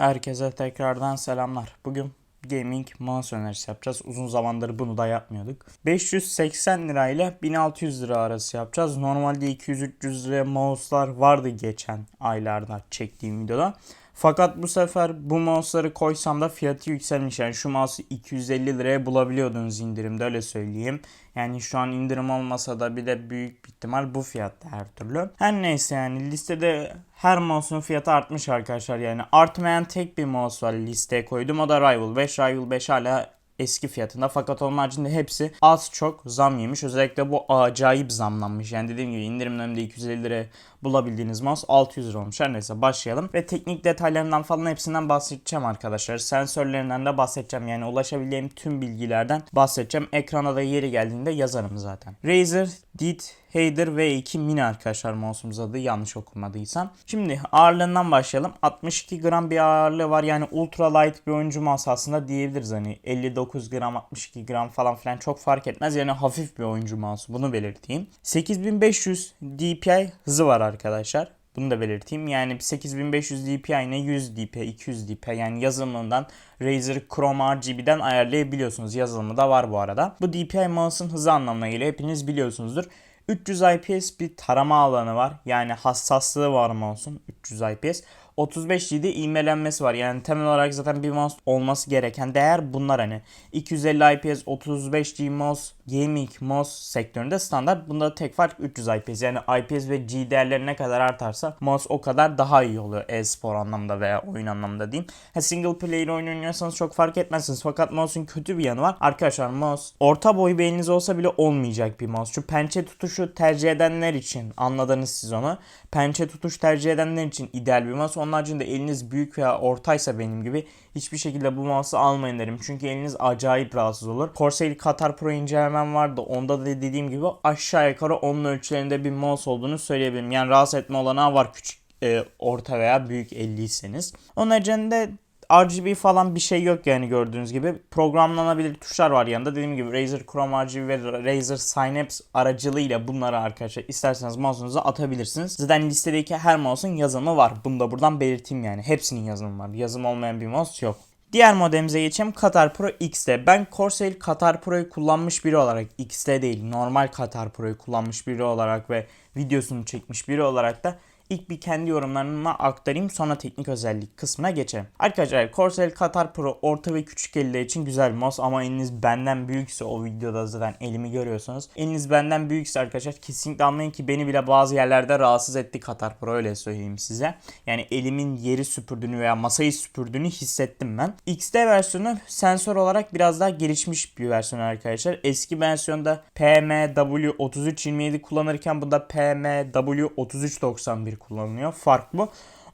Herkese tekrardan selamlar. Bugün gaming mouse önerisi yapacağız. Uzun zamandır bunu da yapmıyorduk. 580 lira ile 1600 lira arası yapacağız. Normalde 200-300 liraya mouse'lar vardı geçen aylarda çektiğim videoda. Fakat bu sefer bu mouse'ları koysam da fiyatı yükselmiş. Yani şu mouse'u 250 liraya bulabiliyordunuz indirimde öyle söyleyeyim. Yani şu an indirim olmasa da bir de büyük bir ihtimal bu fiyatta her türlü. Her neyse yani listede her mouse'un fiyatı artmış arkadaşlar. Yani artmayan tek bir mouse var listeye koydum. O da Rival 5. Rival 5 hala eski fiyatında fakat onun haricinde hepsi az çok zam yemiş. Özellikle bu acayip zamlanmış. Yani dediğim gibi indirim döneminde 250 liraya bulabildiğiniz mouse 600 lira olmuş. Her neyse başlayalım. Ve teknik detaylarından falan hepsinden bahsedeceğim arkadaşlar. Sensörlerinden de bahsedeceğim. Yani ulaşabileceğim tüm bilgilerden bahsedeceğim. Ekrana da yeri geldiğinde yazarım zaten. Razer Deed Hader V2 Mini arkadaşlar mouse'umuz adı yanlış okumadıysam. Şimdi ağırlığından başlayalım. 62 gram bir ağırlığı var. Yani ultra light bir oyuncu mouse aslında diyebiliriz. Hani 59 gram 62 gram falan filan çok fark etmez. Yani hafif bir oyuncu mouse bunu belirteyim. 8500 DPI hızı var arkadaşlar. Bunu da belirteyim. Yani 8500 DPI ne 100 DPI, 200 DPI yani yazılımından Razer Chrome RGB'den ayarlayabiliyorsunuz. Yazılımı da var bu arada. Bu DPI mouse'un hızı anlamına geliyor. Hepiniz biliyorsunuzdur. 300 IPS bir tarama alanı var. Yani hassaslığı var mouse'un 300 IPS. 35 G'de ivmelenmesi var. Yani temel olarak zaten bir mouse olması gereken değer bunlar hani. 250 IPS 35 G mouse gaming mouse sektöründe standart. Bunda tek fark 300 IPS. Yani IPS ve G değerleri ne kadar artarsa mouse o kadar daha iyi oluyor e-spor anlamda veya oyun anlamda diyeyim. Ha, single player oyun oynuyorsanız çok fark etmezsiniz. Fakat mouse'un kötü bir yanı var. Arkadaşlar mouse orta boy bir eliniz olsa bile olmayacak bir mouse. Şu pençe tutuşu tercih edenler için anladınız siz onu. Pençe tutuş tercih edenler için ideal bir mouse. Onun haricinde eliniz büyük veya ortaysa benim gibi hiçbir şekilde bu mouse'u almayın derim. Çünkü eliniz acayip rahatsız olur. Corsair Qatar Pro incelemem vardı. Onda da dediğim gibi aşağı yukarı onun ölçülerinde bir mouse olduğunu söyleyebilirim. Yani rahatsız etme olanağı var küçük e, orta veya büyük 50'yseniz. Onun haricinde RGB falan bir şey yok yani gördüğünüz gibi. Programlanabilir tuşlar var yanında. Dediğim gibi Razer Chrome RGB ve Razer Synapse aracılığıyla bunları arkadaşlar isterseniz mouse'unuza atabilirsiniz. Zaten listedeki her mouse'un yazılımı var. Bunu da buradan belirteyim yani. Hepsinin yazılımı var. Yazım olmayan bir mouse yok. Diğer modelimize geçelim. Qatar Pro XT. Ben Corsair Qatar Pro'yu kullanmış biri olarak XT değil normal Qatar Pro'yu kullanmış biri olarak ve videosunu çekmiş biri olarak da İlk bir kendi yorumlarımı aktarayım sonra teknik özellik kısmına geçelim. Arkadaşlar Corsair Qatar Pro orta ve küçük eller için güzel bir mouse ama eliniz benden büyükse o videoda zaten elimi görüyorsunuz. Eliniz benden büyükse arkadaşlar kesinlikle anlayın ki beni bile bazı yerlerde rahatsız etti Qatar Pro öyle söyleyeyim size. Yani elimin yeri süpürdüğünü veya masayı süpürdüğünü hissettim ben. XT versiyonu sensör olarak biraz daha gelişmiş bir versiyon arkadaşlar. Eski versiyonda PMW3327 kullanırken bunda PMW3391 kullanılıyor. Fark bu.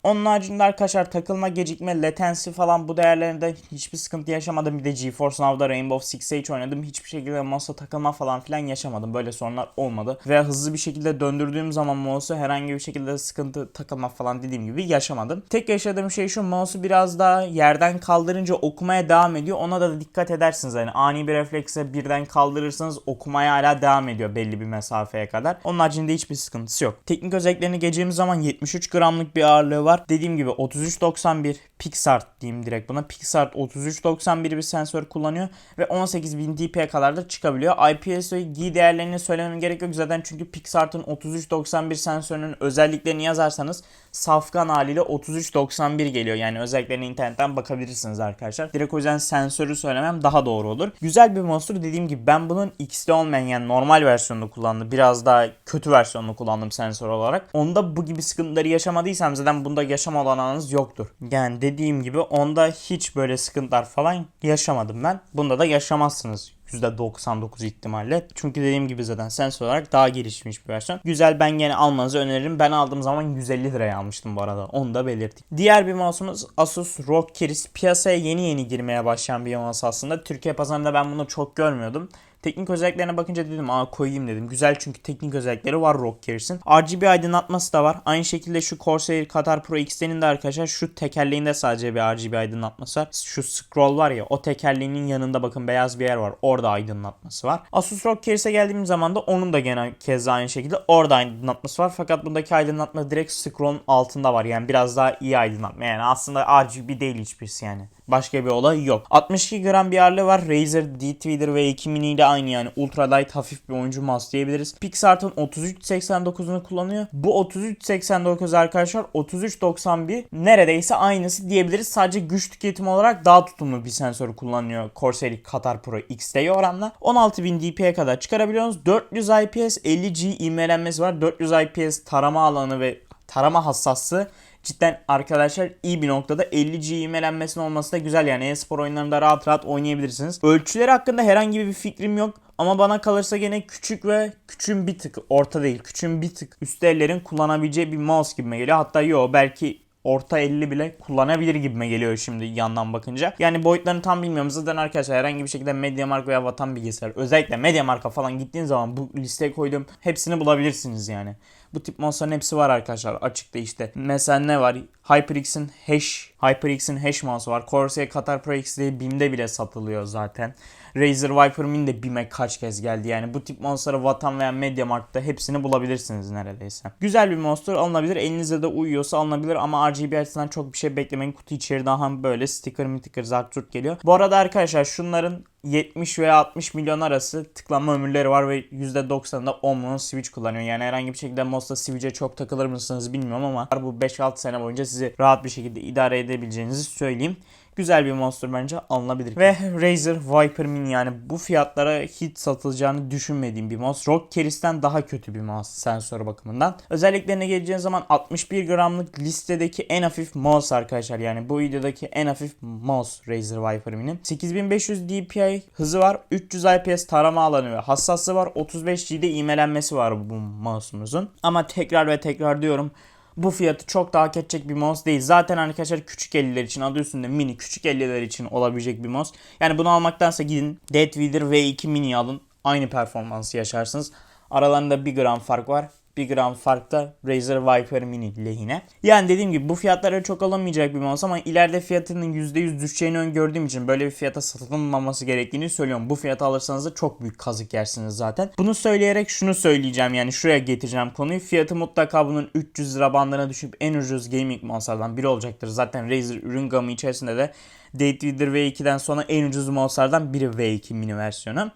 Onun haricinde arkadaşlar takılma, gecikme, latency falan bu değerlerinde hiçbir sıkıntı yaşamadım. Bir de GeForce Now'da Rainbow Six Siege oynadım. Hiçbir şekilde mouse'a takılma falan filan yaşamadım. Böyle sorunlar olmadı. Ve hızlı bir şekilde döndürdüğüm zaman mouse'u herhangi bir şekilde sıkıntı takılma falan dediğim gibi yaşamadım. Tek yaşadığım şey şu mouse'u biraz daha yerden kaldırınca okumaya devam ediyor. Ona da dikkat edersiniz. Yani ani bir reflekse birden kaldırırsanız okumaya hala devam ediyor belli bir mesafeye kadar. Onun haricinde hiçbir sıkıntısı yok. Teknik özelliklerini geçeceğimiz zaman 73 gramlık bir ağırlığı var. Dediğim gibi 3391 Pixart diyeyim direkt buna. Pixart 3391 bir sensör kullanıyor ve 18000 dpi'ye kadar da çıkabiliyor. IPS ve G değerlerini söylemem gerek yok zaten çünkü Pixart'ın 3391 sensörünün özelliklerini yazarsanız safkan haliyle 3391 geliyor. Yani özelliklerini internetten bakabilirsiniz arkadaşlar. Direkt o yüzden sensörü söylemem daha doğru olur. Güzel bir monster dediğim gibi ben bunun X'de olmayan yani normal versiyonunu kullandım. Biraz daha kötü versiyonunu kullandım sensör olarak. Onda bu gibi sıkıntıları yaşamadıysam zaten bunda yaşama olanağınız yoktur. Yani dediğim gibi onda hiç böyle sıkıntılar falan yaşamadım ben. Bunda da yaşamazsınız. %99 ihtimalle. Çünkü dediğim gibi zaten sensör olarak daha gelişmiş bir versiyon. Güzel ben gene almanızı öneririm. Ben aldığım zaman 150 liraya almıştım bu arada. Onu da belirteyim. Diğer bir mouse'umuz Asus ROG Keys. Piyasaya yeni yeni girmeye başlayan bir mouse aslında. Türkiye pazarında ben bunu çok görmüyordum. Teknik özelliklerine bakınca dedim aa koyayım dedim. Güzel çünkü teknik özellikleri var Rock Carrier'ın. RGB aydınlatması da var. Aynı şekilde şu Corsair Qatar Pro X'tenin de arkadaşlar şu tekerleğinde sadece bir RGB aydınlatması var. Şu scroll var ya o tekerleğinin yanında bakın beyaz bir yer var. Orada aydınlatması var. Asus ROG Carrier'e geldiğim zaman da onun da gene keza aynı şekilde orada aydınlatması var. Fakat bundaki aydınlatma direkt scroll'un altında var. Yani biraz daha iyi aydınlatma. Yani aslında RGB değil hiçbirisi yani. Başka bir olay yok. 62 gram bir ağırlığı var. Razer D-Tweeter V2 Mini ile aynı yani ultralight hafif bir oyuncu mouse diyebiliriz. PixArt'ın 3389'unu kullanıyor. Bu 3389 arkadaşlar 3391 neredeyse aynısı diyebiliriz. Sadece güç tüketimi olarak daha tutumlu bir sensör kullanıyor Corsair Qatar Pro X'te oranla. 16000 dpi'ye kadar çıkarabiliyorsunuz. 400 IPS 50G ivmelenmesi var. 400 IPS tarama alanı ve tarama hassaslığı cidden arkadaşlar iyi bir noktada 50G ivmelenmesinin olması da güzel yani e-spor oyunlarında rahat rahat oynayabilirsiniz. Ölçüleri hakkında herhangi bir fikrim yok ama bana kalırsa gene küçük ve küçüğün bir tık orta değil küçüğün bir tık üst ellerin kullanabileceği bir mouse gibime geliyor. Hatta yo belki orta 50 bile kullanabilir gibime geliyor şimdi yandan bakınca. Yani boyutlarını tam bilmiyorum. Zaten arkadaşlar herhangi bir şekilde MediaMarkt veya Vatan Bilgisayar özellikle MediaMarkt'a falan gittiğin zaman bu listeye koyduğum hepsini bulabilirsiniz yani. Bu tip mouse'ların hepsi var arkadaşlar açıkta işte. Mesela ne var? HyperX'in Hash, HyperX'in Hash mouse var. Corsair Qatar Pro X diye BİM'de bile satılıyor zaten. Razer Viper Mini de BİM'e kaç kez geldi. Yani bu tip mouse'ları Vatan veya MediaMarkt'ta hepsini bulabilirsiniz neredeyse. Güzel bir mouse'tur alınabilir. Elinize de uyuyorsa alınabilir ama RGB açısından çok bir şey beklemeyin. Kutu içeri daha böyle sticker mitikır zarturt geliyor. Bu arada arkadaşlar şunların 70 veya 60 milyon arası tıklanma ömürleri var ve %90'ında Omni'nin Switch kullanıyor. Yani herhangi bir şekilde Mos'ta Switch'e çok takılır mısınız bilmiyorum ama bu 5-6 sene boyunca sizi rahat bir şekilde idare edebileceğinizi söyleyeyim. Güzel bir monster bence alınabilir. Ve Razer Viper Mini yani bu fiyatlara hiç satılacağını düşünmediğim bir mouse. ROG Keris'ten daha kötü bir mouse sensör bakımından. Özelliklerine geleceğiniz zaman 61 gramlık listedeki en hafif mouse arkadaşlar. Yani bu videodaki en hafif mouse Razer Viper Mini. 8500 dpi hızı var. 300 IPS tarama alanı ve hassaslığı var. 35 G'de iğmelenmesi var bu mouse'umuzun. Ama tekrar ve tekrar diyorum bu fiyatı çok daha hak edecek bir mouse değil. Zaten arkadaşlar küçük elliler için adı üstünde mini küçük elliler için olabilecek bir mouse. Yani bunu almaktansa gidin Dead Weeder V2 mini alın. Aynı performansı yaşarsınız. Aralarında 1 gram fark var. 1 gram farkta Razer Viper Mini lehine. Yani dediğim gibi bu fiyatlara çok alamayacak bir mouse ama ileride fiyatının %100 düşeceğini öngördüğüm için böyle bir fiyata satılmaması gerektiğini söylüyorum. Bu fiyatı alırsanız da çok büyük kazık yersiniz zaten. Bunu söyleyerek şunu söyleyeceğim yani şuraya getireceğim konuyu. Fiyatı mutlaka bunun 300 lira bandına düşüp en ucuz gaming mouse'lardan biri olacaktır. Zaten Razer ürün gamı içerisinde de Dateweeder V2'den sonra en ucuz mouse'lardan biri V2 mini versiyonu.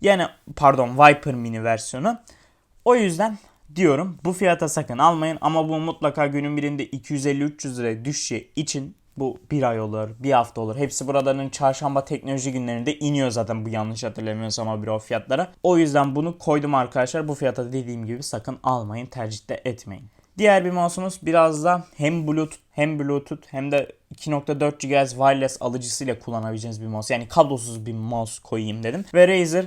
Yani pardon Viper mini versiyonu. O yüzden diyorum bu fiyata sakın almayın ama bu mutlaka günün birinde 250-300 liraya düşeceği için bu bir ay olur, bir hafta olur. Hepsi buraların çarşamba teknoloji günlerinde iniyor zaten bu yanlış hatırlamıyorsam bir o fiyatlara. O yüzden bunu koydum arkadaşlar. Bu fiyata dediğim gibi sakın almayın, tercih de etmeyin. Diğer bir mouse'umuz biraz da hem Bluetooth hem Bluetooth hem de 2.4 GHz wireless alıcısıyla kullanabileceğiniz bir mouse. Yani kablosuz bir mouse koyayım dedim. Ve Razer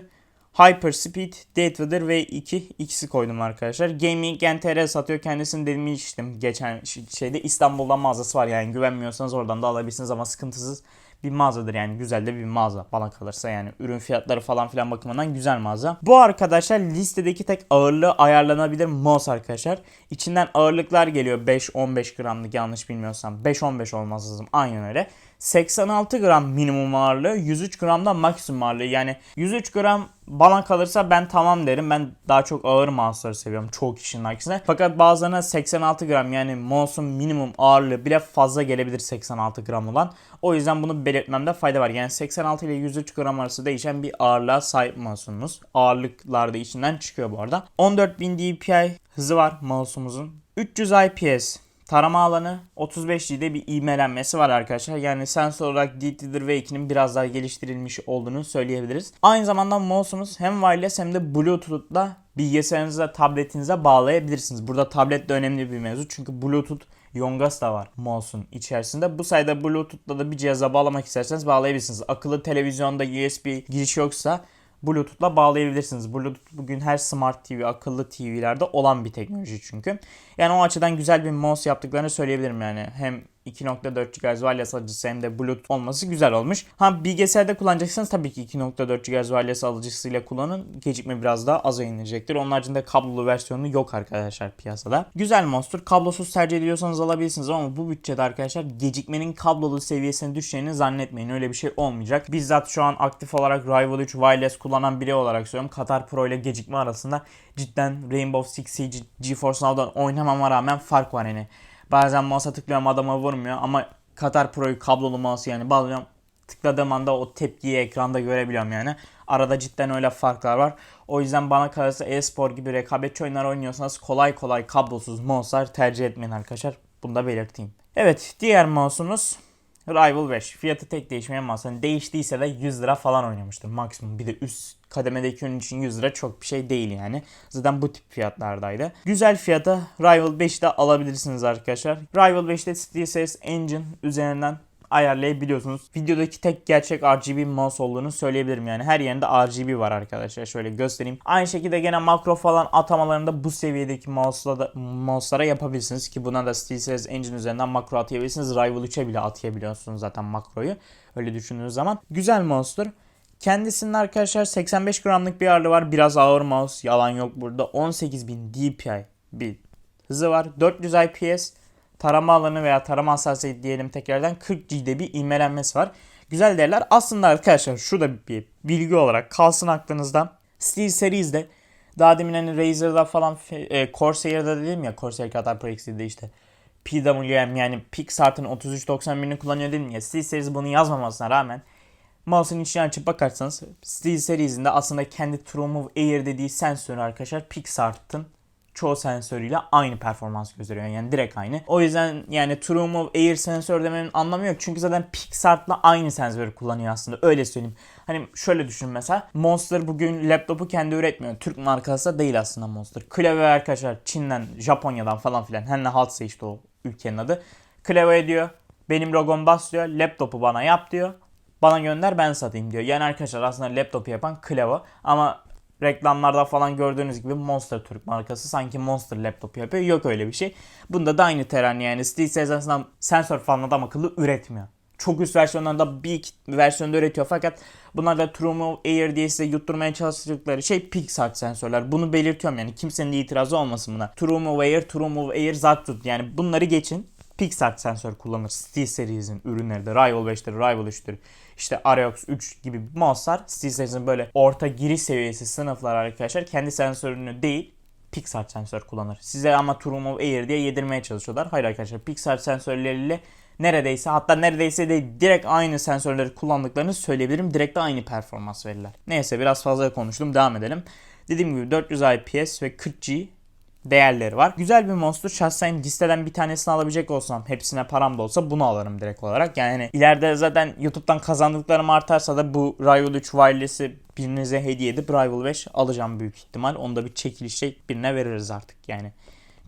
Hyperspeed, Deadweather V2 ikisi koydum arkadaşlar. Gaming NTR satıyor. Kendisini demiştim geçen şeyde İstanbul'da mağazası var. Yani güvenmiyorsanız oradan da alabilirsiniz ama sıkıntısız bir mağazadır yani güzel de bir mağaza bana kalırsa yani ürün fiyatları falan filan bakımından güzel mağaza. Bu arkadaşlar listedeki tek ağırlığı ayarlanabilir mouse arkadaşlar. İçinden ağırlıklar geliyor 5-15 gramlık yanlış bilmiyorsam 5-15 olmaz lazım aynen öyle. 86 gram minimum ağırlığı 103 gram da maksimum ağırlığı yani 103 gram bana kalırsa ben tamam derim. Ben daha çok ağır mouse'ları seviyorum çoğu kişinin aksine. Fakat bazılarına 86 gram yani mouse'un minimum ağırlığı bile fazla gelebilir 86 gram olan. O yüzden bunu belirtmemde fayda var. Yani 86 ile 103 gram arası değişen bir ağırlığa sahip mouse'umuz. Ağırlıklar da içinden çıkıyor bu arada. 14000 dpi hızı var mouse'umuzun. 300 IPS Tarama alanı 35G'de bir ivmelenmesi var arkadaşlar. Yani sensör olarak DT'dir V2'nin biraz daha geliştirilmiş olduğunu söyleyebiliriz. Aynı zamanda mouse'umuz hem wireless hem de Bluetooth'la bilgisayarınıza, tabletinize bağlayabilirsiniz. Burada tablet de önemli bir mevzu. Çünkü Bluetooth Yongas da var mouse'un içerisinde. Bu sayede Bluetooth'la da bir cihaza bağlamak isterseniz bağlayabilirsiniz. Akıllı televizyonda USB giriş yoksa Bluetooth'la bağlayabilirsiniz. Bluetooth bugün her smart TV, akıllı TV'lerde olan bir teknoloji çünkü. Yani o açıdan güzel bir mouse yaptıklarını söyleyebilirim yani. Hem 2.4 GHz wireless alıcısı hem de Bluetooth olması güzel olmuş. Ha bilgisayarda kullanacaksanız tabii ki 2.4 GHz wireless alıcısıyla kullanın. Gecikme biraz daha aza inecektir. Onun haricinde kablolu versiyonu yok arkadaşlar piyasada. Güzel monster. Kablosuz tercih ediyorsanız alabilirsiniz ama bu bütçede arkadaşlar gecikmenin kablolu seviyesine düşeceğini zannetmeyin. Öyle bir şey olmayacak. Bizzat şu an aktif olarak Rival 3 wireless kullanan biri olarak söylüyorum. Qatar Pro ile gecikme arasında cidden Rainbow Six Siege GeForce Now'dan oynamama rağmen fark var yani. Bazen mouse'a tıklıyorum adama vurmuyor ama Qatar Pro'yu kablolu mouse yani bağlıyorum. Tıkladığım anda o tepkiyi ekranda görebiliyorum yani. Arada cidden öyle farklar var. O yüzden bana kalırsa e-spor gibi rekabetçi oyunlar oynuyorsanız kolay kolay kablosuz mouse'lar tercih etmeyin arkadaşlar. Bunu da belirteyim. Evet diğer mouse'umuz Rival 5. Fiyatı tek değişmeyen mouse. Hani değiştiyse de 100 lira falan oynamıştır maksimum. Bir de üst kademedeki ürün için 100 lira çok bir şey değil yani. Zaten bu tip fiyatlardaydı. Güzel fiyata Rival 5'i de alabilirsiniz arkadaşlar. Rival 5'te SteelSeries Engine üzerinden ayarlayabiliyorsunuz. Videodaki tek gerçek RGB mouse olduğunu söyleyebilirim yani. Her yerinde RGB var arkadaşlar. Şöyle göstereyim. Aynı şekilde gene makro falan atamalarında bu seviyedeki mouse'la da, mouse'lara yapabilirsiniz ki buna da SteelSeries Engine üzerinden makro atayabilirsiniz. Rival 3'e bile atayabiliyorsunuz zaten makroyu. Öyle düşündüğünüz zaman. Güzel mouse'dur. Kendisinin arkadaşlar 85 gramlık bir ağırlığı var. Biraz ağır mouse. Yalan yok burada. 18000 dpi bir hızı var. 400 IPS tarama alanı veya tarama hassasiyeti diyelim tekrardan 40 G'de bir ivmelenmesi var. Güzel değerler. Aslında arkadaşlar şurada bir bilgi olarak kalsın aklınızda. Steel Series'de daha demin hani Razer'da falan e, Corsair'da dedim ya Corsair Qatar Pro X'de işte PWM yani Pixart'ın 3391'ini kullanıyor dedim ya Steel Series bunu yazmamasına rağmen Mouse'un içine açıp bakarsanız Steel Series'inde aslında kendi TrueMove Air dediği sensörü arkadaşlar Pixart'ın çoğu sensörüyle aynı performans gösteriyor. Yani direkt aynı. O yüzden yani TrueMove Air sensör demenin anlamı yok. Çünkü zaten Pixart'la aynı sensörü kullanıyor aslında. Öyle söyleyeyim. Hani şöyle düşün mesela. Monster bugün laptopu kendi üretmiyor. Türk markası da değil aslında Monster. Klavye arkadaşlar Çin'den, Japonya'dan falan filan. Her ne haltsa işte o ülkenin adı. Klavye diyor. Benim logom bas. Laptopu bana yap diyor. Bana gönder ben satayım diyor. Yani arkadaşlar aslında laptopu yapan Clavo. Ama reklamlarda falan gördüğünüz gibi Monster Türk markası sanki Monster laptop yapıyor. Yok öyle bir şey. Bunda da aynı teran yani SteelSeries aslında sensör falan adam akıllı üretmiyor. Çok üst versiyonlarında bir versiyonda üretiyor fakat bunlar da TrueMove Air diye size yutturmaya çalıştıkları şey Pixart sensörler. Bunu belirtiyorum yani kimsenin itirazı olmasın buna. TrueMove Air, TrueMove Air, Zattut yani bunları geçin. Pixart sensör kullanır. SteelSeries'in ürünleri de Rival 5'tir, Rival 3'tür. İşte Areox 3 gibi mouse'lar SteelSeries'in böyle orta giriş seviyesi sınıflar arkadaşlar kendi sensörünü değil Pixart sensör kullanır. Size ama TrueMove Air diye yedirmeye çalışıyorlar. Hayır arkadaşlar Pixart sensörleriyle neredeyse hatta neredeyse de direkt aynı sensörleri kullandıklarını söyleyebilirim. Direkt de aynı performans verirler. Neyse biraz fazla konuştum devam edelim. Dediğim gibi 400 IPS ve 40G değerleri var. Güzel bir monster. Şahsen listeden bir tanesini alabilecek olsam hepsine param da olsa bunu alırım direkt olarak. Yani ileride zaten YouTube'dan kazandıklarım artarsa da bu Rival 3 wireless'i birinize hediye edip Rival 5 alacağım büyük ihtimal. Onu da bir çekilişte birine veririz artık yani.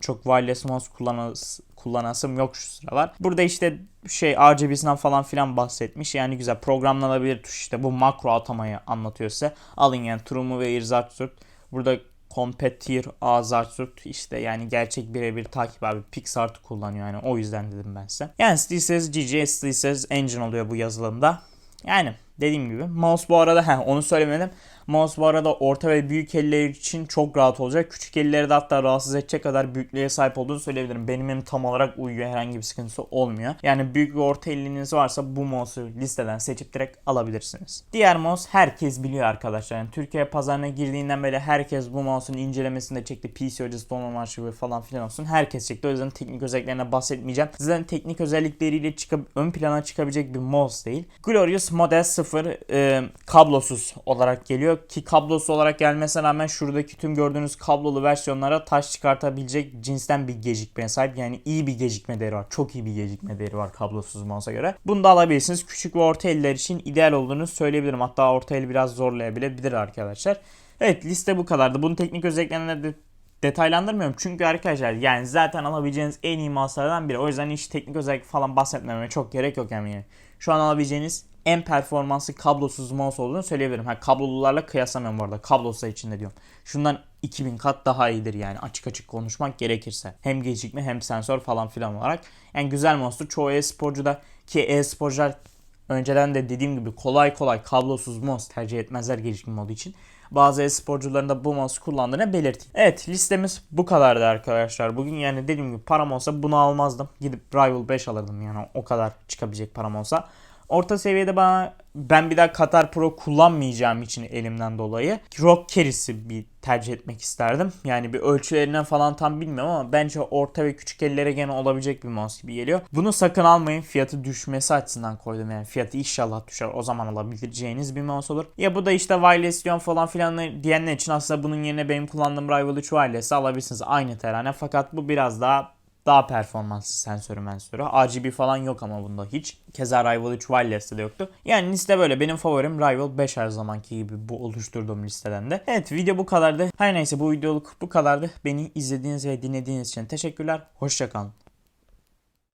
Çok wireless mouse kullanası, kullanasım yok şu sıralar. Burada işte şey RGB'sinden falan filan bahsetmiş. Yani güzel programlanabilir tuş işte bu makro atamayı anlatıyor size. Alın yani TrueMove Air Zartsurt. Burada Competier Azarsurt işte yani gerçek birebir takip abi Pixart'ı kullanıyor yani o yüzden dedim ben size. Yani SteelSeries GG SteelSeries Engine oluyor bu yazılımda. Yani dediğim gibi mouse bu arada he, onu söylemedim. Mouse bu arada orta ve büyük eller için çok rahat olacak. Küçük elleri de hatta rahatsız edecek kadar büyüklüğe sahip olduğunu söyleyebilirim. Benim elim tam olarak uyuyor. Herhangi bir sıkıntısı olmuyor. Yani büyük ve orta eliniz varsa bu mouse'u listeden seçip direkt alabilirsiniz. Diğer mouse herkes biliyor arkadaşlar. Yani Türkiye pazarına girdiğinden beri herkes bu mouse'un incelemesinde çekti. PC hocası donanım arşivi falan filan olsun. Herkes çekti. O yüzden teknik özelliklerine bahsetmeyeceğim. Zaten teknik özellikleriyle çıkıp ön plana çıkabilecek bir mouse değil. Glorious Model 0 e, kablosuz olarak geliyor ki kablosu olarak gelmesine rağmen şuradaki tüm gördüğünüz kablolu versiyonlara taş çıkartabilecek cinsten bir gecikmeye sahip. Yani iyi bir gecikme değeri var. Çok iyi bir gecikme değeri var kablosuz mouse'a göre. Bunu da alabilirsiniz. Küçük ve orta eller için ideal olduğunu söyleyebilirim. Hatta orta el biraz zorlayabilir arkadaşlar. Evet liste bu kadardı. Bunun teknik özelliklerine de detaylandırmıyorum. Çünkü arkadaşlar yani zaten alabileceğiniz en iyi mouse'lardan biri. O yüzden hiç teknik özellik falan bahsetmeme çok gerek yok yani. Şu an alabileceğiniz en performanslı kablosuz mouse olduğunu söyleyebilirim. Ha, kablolularla kıyaslamıyorum bu arada. Kablosuz içinde diyorum. Şundan 2000 kat daha iyidir yani açık açık konuşmak gerekirse. Hem gecikme hem sensör falan filan olarak. Yani güzel mouse'tur. Çoğu e-sporcu da ki e-sporcular önceden de dediğim gibi kolay kolay kablosuz mouse tercih etmezler gelişim modu için. Bazı e-sporcuların da bu mouse kullandığını belirteyim. Evet listemiz bu kadardı arkadaşlar. Bugün yani dediğim gibi param olsa bunu almazdım. Gidip Rival 5 alırdım yani o kadar çıkabilecek param olsa. Orta seviyede bana ben bir daha Qatar Pro kullanmayacağım için elimden dolayı Rock Carry'si bir tercih etmek isterdim. Yani bir ölçülerinden falan tam bilmiyorum ama bence orta ve küçük ellere gene olabilecek bir mouse gibi geliyor. Bunu sakın almayın. Fiyatı düşmesi açısından koydum yani. Fiyatı inşallah düşer. O zaman alabileceğiniz bir mouse olur. Ya bu da işte wireless diyorum falan filan diyenler için aslında bunun yerine benim kullandığım Rival 3 wireless'ı alabilirsiniz. Aynı terane fakat bu biraz daha daha performanslı sensörü mensörü. RGB falan yok ama bunda hiç. Keza Rival 3 Wireless'te de yoktu. Yani liste böyle. Benim favorim Rival 5 her zamanki gibi bu oluşturduğum listeden de. Evet video bu kadardı. Her neyse bu videoluk bu kadardı. Beni izlediğiniz ve dinlediğiniz için teşekkürler. Hoşçakalın.